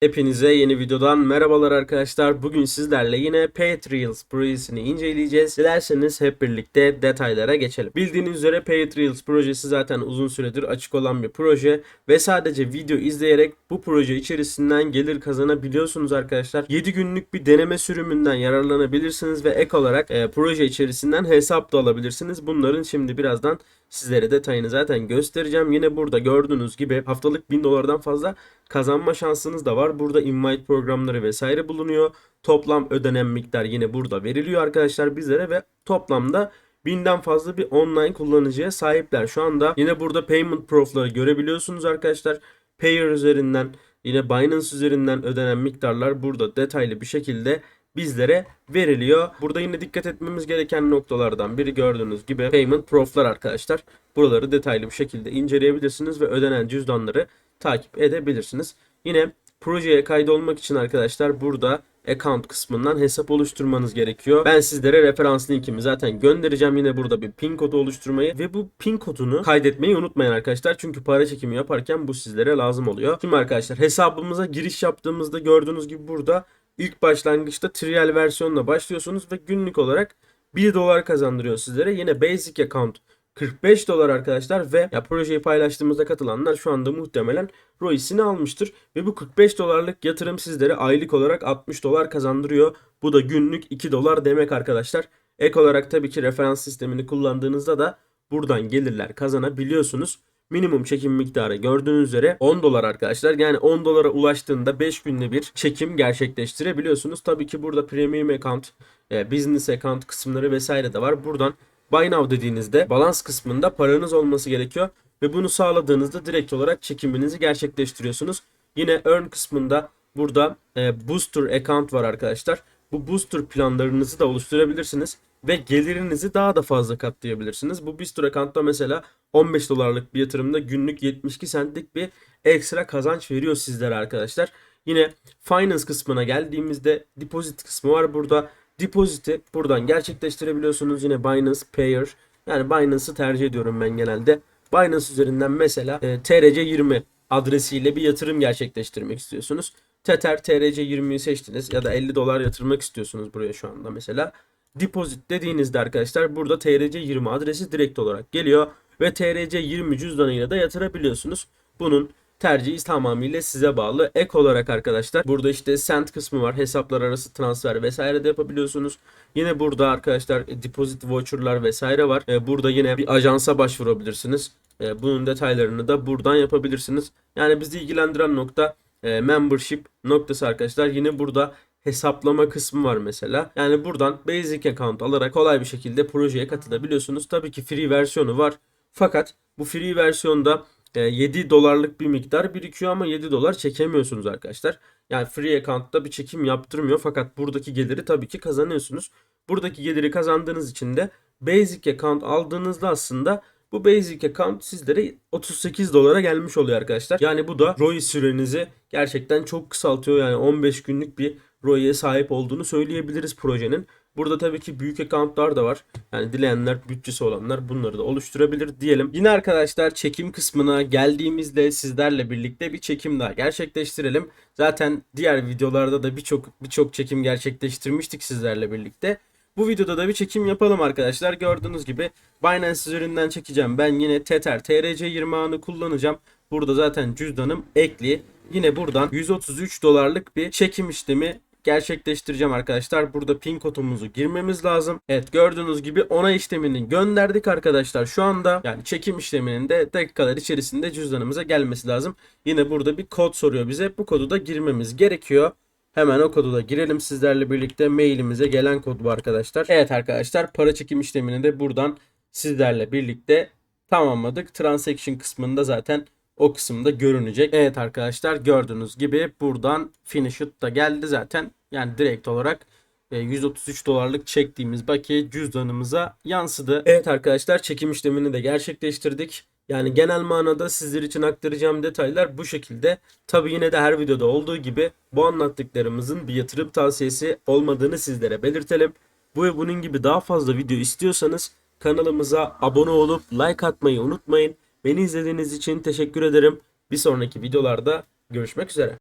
Hepinize yeni videodan merhabalar arkadaşlar. Bugün sizlerle yine Patreons projesini inceleyeceğiz. Dilerseniz hep birlikte detaylara geçelim. Bildiğiniz üzere Patreons projesi zaten uzun süredir açık olan bir proje ve sadece video izleyerek bu proje içerisinden gelir kazanabiliyorsunuz arkadaşlar. 7 günlük bir deneme sürümünden yararlanabilirsiniz ve ek olarak e, proje içerisinden hesap da alabilirsiniz. Bunların şimdi birazdan sizlere detayını zaten göstereceğim. Yine burada gördüğünüz gibi haftalık 1000 dolardan fazla kazanma şansınız da var. Burada invite programları vesaire bulunuyor. Toplam ödenen miktar yine burada veriliyor arkadaşlar bizlere ve toplamda binden fazla bir online kullanıcıya sahipler. Şu anda yine burada payment profları görebiliyorsunuz arkadaşlar. Payer üzerinden yine Binance üzerinden ödenen miktarlar burada detaylı bir şekilde bizlere veriliyor. Burada yine dikkat etmemiz gereken noktalardan biri gördüğünüz gibi payment proflar arkadaşlar. Buraları detaylı bir şekilde inceleyebilirsiniz ve ödenen cüzdanları takip edebilirsiniz. Yine projeye kaydolmak için arkadaşlar burada account kısmından hesap oluşturmanız gerekiyor. Ben sizlere referans linkimi zaten göndereceğim. Yine burada bir pin kodu oluşturmayı ve bu pin kodunu kaydetmeyi unutmayın arkadaşlar. Çünkü para çekimi yaparken bu sizlere lazım oluyor. Şimdi arkadaşlar hesabımıza giriş yaptığımızda gördüğünüz gibi burada ilk başlangıçta trial versiyonla başlıyorsunuz ve günlük olarak 1 dolar kazandırıyor sizlere. Yine basic account 45 dolar arkadaşlar ve ya projeyi paylaştığımızda katılanlar şu anda muhtemelen ROI'sini almıştır. Ve bu 45 dolarlık yatırım sizlere aylık olarak 60 dolar kazandırıyor. Bu da günlük 2 dolar demek arkadaşlar. Ek olarak tabii ki referans sistemini kullandığınızda da buradan gelirler kazanabiliyorsunuz. Minimum çekim miktarı gördüğünüz üzere 10 dolar arkadaşlar. Yani 10 dolara ulaştığında 5 günde bir çekim gerçekleştirebiliyorsunuz. Tabii ki burada premium account, e, business account kısımları vesaire de var. Buradan Buy Now dediğinizde balans kısmında paranız olması gerekiyor. Ve bunu sağladığınızda direkt olarak çekiminizi gerçekleştiriyorsunuz. Yine Earn kısmında burada e, Booster account var arkadaşlar. Bu booster planlarınızı da oluşturabilirsiniz ve gelirinizi daha da fazla katlayabilirsiniz. Bu booster account'ta mesela 15 dolarlık bir yatırımda günlük 72 centlik bir ekstra kazanç veriyor sizlere arkadaşlar. Yine finance kısmına geldiğimizde deposit kısmı var. Burada deposit'i buradan gerçekleştirebiliyorsunuz. Yine Binance Payer yani Binance'ı tercih ediyorum ben genelde. Binance üzerinden mesela e, TRC20 adresiyle bir yatırım gerçekleştirmek istiyorsunuz. Tether TRC20'yi seçtiniz ya da 50 dolar yatırmak istiyorsunuz buraya şu anda mesela. Deposit dediğinizde arkadaşlar burada TRC20 adresi direkt olarak geliyor ve TRC20 cüzdanıyla da yatırabiliyorsunuz. Bunun tercihi tamamıyla size bağlı. Ek olarak arkadaşlar burada işte send kısmı var. Hesaplar arası transfer vesaire de yapabiliyorsunuz. Yine burada arkadaşlar e, deposit voucher'lar vesaire var. E, Burada yine bir ajansa başvurabilirsiniz. E, Bunun detaylarını da buradan yapabilirsiniz. Yani bizi ilgilendiren nokta membership noktası arkadaşlar. Yine burada hesaplama kısmı var mesela. Yani buradan basic account alarak kolay bir şekilde projeye katılabiliyorsunuz. Tabii ki free versiyonu var. Fakat bu free versiyonda 7 dolarlık bir miktar birikiyor ama 7 dolar çekemiyorsunuz arkadaşlar. Yani free account'ta bir çekim yaptırmıyor fakat buradaki geliri tabii ki kazanıyorsunuz. Buradaki geliri kazandığınız için de basic account aldığınızda aslında bu basic account sizlere 38 dolara gelmiş oluyor arkadaşlar. Yani bu da ROI sürenizi gerçekten çok kısaltıyor. Yani 15 günlük bir ROI'ye sahip olduğunu söyleyebiliriz projenin. Burada tabii ki büyük accountlar da var. Yani dileyenler, bütçesi olanlar bunları da oluşturabilir diyelim. Yine arkadaşlar çekim kısmına geldiğimizde sizlerle birlikte bir çekim daha gerçekleştirelim. Zaten diğer videolarda da birçok birçok çekim gerçekleştirmiştik sizlerle birlikte. Bu videoda da bir çekim yapalım arkadaşlar. Gördüğünüz gibi Binance üzerinden çekeceğim. Ben yine Tether TRC20 ağını kullanacağım. Burada zaten cüzdanım ekli. Yine buradan 133 dolarlık bir çekim işlemi gerçekleştireceğim arkadaşlar. Burada pin kodumuzu girmemiz lazım. Evet gördüğünüz gibi ona işlemini gönderdik arkadaşlar. Şu anda yani çekim işleminin de dakikalar içerisinde cüzdanımıza gelmesi lazım. Yine burada bir kod soruyor bize. Bu kodu da girmemiz gerekiyor. Hemen o kodu da girelim sizlerle birlikte. Mailimize gelen kod bu arkadaşlar. Evet arkadaşlar para çekim işlemini de buradan sizlerle birlikte tamamladık. Transaction kısmında zaten o kısımda görünecek. Evet arkadaşlar gördüğünüz gibi buradan finish it da geldi zaten. Yani direkt olarak e, 133 dolarlık çektiğimiz bakiye cüzdanımıza yansıdı. Evet arkadaşlar çekim işlemini de gerçekleştirdik. Yani genel manada sizler için aktaracağım detaylar bu şekilde. Tabi yine de her videoda olduğu gibi bu anlattıklarımızın bir yatırım tavsiyesi olmadığını sizlere belirtelim. Bu ve bunun gibi daha fazla video istiyorsanız kanalımıza abone olup like atmayı unutmayın. Beni izlediğiniz için teşekkür ederim. Bir sonraki videolarda görüşmek üzere.